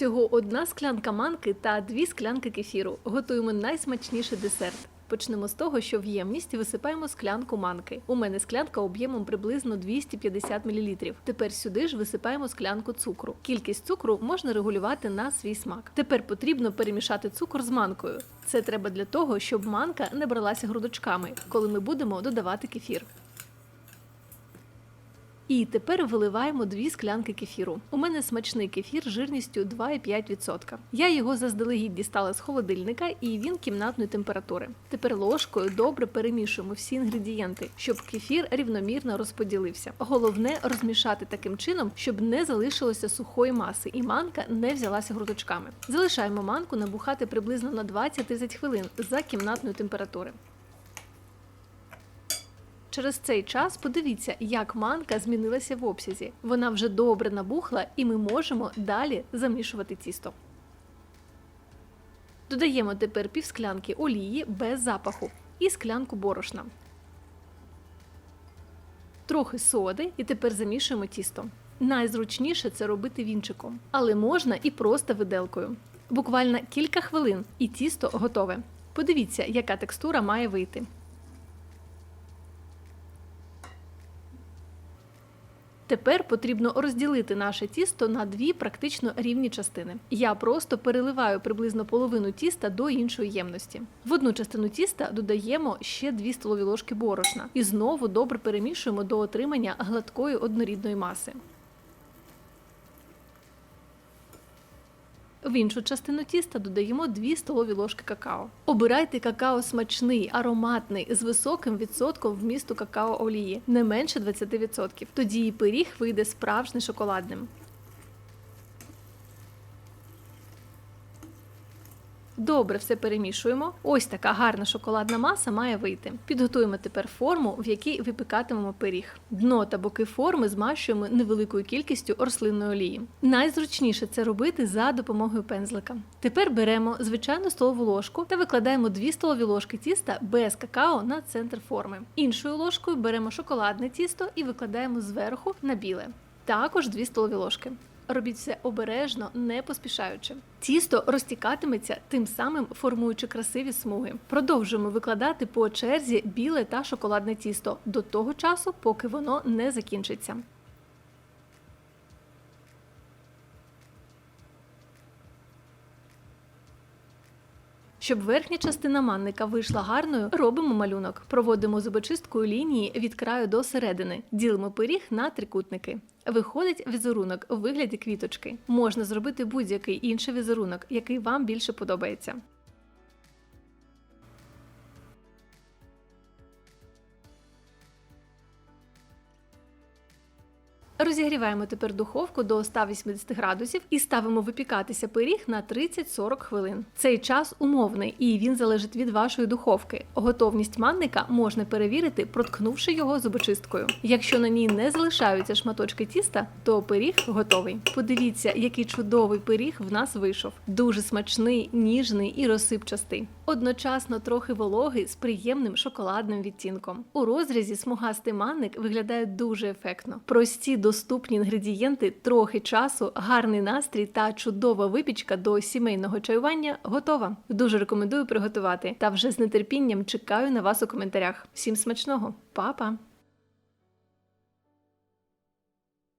Всього одна склянка манки та дві склянки кефіру. Готуємо найсмачніший десерт. Почнемо з того, що в ємність висипаємо склянку манки. У мене склянка об'ємом приблизно 250 мл. Тепер сюди ж висипаємо склянку цукру. Кількість цукру можна регулювати на свій смак. Тепер потрібно перемішати цукор з манкою. Це треба для того, щоб манка не бралася грудочками, коли ми будемо додавати кефір. І тепер виливаємо дві склянки кефіру. У мене смачний кефір жирністю 2,5%. Я його заздалегідь дістала з холодильника і він кімнатної температури. Тепер ложкою добре перемішуємо всі інгредієнти, щоб кефір рівномірно розподілився. Головне розмішати таким чином, щоб не залишилося сухої маси і манка не взялася грудочками. Залишаємо манку набухати приблизно на 20-30 хвилин за кімнатної температури. Через цей час подивіться, як манка змінилася в обсязі. Вона вже добре набухла, і ми можемо далі замішувати тісто. Додаємо тепер півсклянки олії без запаху і склянку борошна. Трохи соди і тепер замішуємо тісто. Найзручніше це робити вінчиком, але можна і просто виделкою. Буквально кілька хвилин і тісто готове. Подивіться, яка текстура має вийти. Тепер потрібно розділити наше тісто на дві практично рівні частини. Я просто переливаю приблизно половину тіста до іншої ємності. В одну частину тіста додаємо ще 2 столові ложки борошна і знову добре перемішуємо до отримання гладкої однорідної маси. В іншу частину тіста додаємо 2 столові ложки какао. Обирайте какао смачний, ароматний, з високим відсотком вмісту какао олії, не менше 20%. Тоді і пиріг вийде справжньо шоколадним. Добре все перемішуємо. Ось така гарна шоколадна маса має вийти. Підготуємо тепер форму, в якій випікатимемо пиріг. Дно та боки форми змащуємо невеликою кількістю рослинної олії. Найзручніше це робити за допомогою пензлика. Тепер беремо звичайну столову ложку та викладаємо 2 столові ложки тіста без какао на центр форми. Іншою ложкою беремо шоколадне тісто і викладаємо зверху на біле. Також 2 столові ложки. Робіть все обережно, не поспішаючи. Тісто розтікатиметься, тим самим формуючи красиві смуги. Продовжуємо викладати по черзі біле та шоколадне тісто до того часу, поки воно не закінчиться. Щоб верхня частина манника вийшла гарною, робимо малюнок. Проводимо зубочисткою лінії від краю до середини. Ділимо пиріг на трикутники. Виходить візерунок у вигляді квіточки. Можна зробити будь-який інший візерунок, який вам більше подобається. Розігріваємо тепер духовку до 180 градусів і ставимо випікатися пиріг на 30-40 хвилин. Цей час умовний і він залежить від вашої духовки. Готовність манника можна перевірити, проткнувши його зубочисткою. Якщо на ній не залишаються шматочки тіста, то пиріг готовий. Подивіться, який чудовий пиріг в нас вийшов. Дуже смачний, ніжний і розсипчастий. Одночасно трохи вологий з приємним шоколадним відтінком. У розрізі смугастий манник виглядає дуже ефектно. Прості доступні інгредієнти, трохи часу, гарний настрій та чудова випічка до сімейного чаювання готова. Дуже рекомендую приготувати. Та вже з нетерпінням чекаю на вас у коментарях. Всім смачного, Па-па!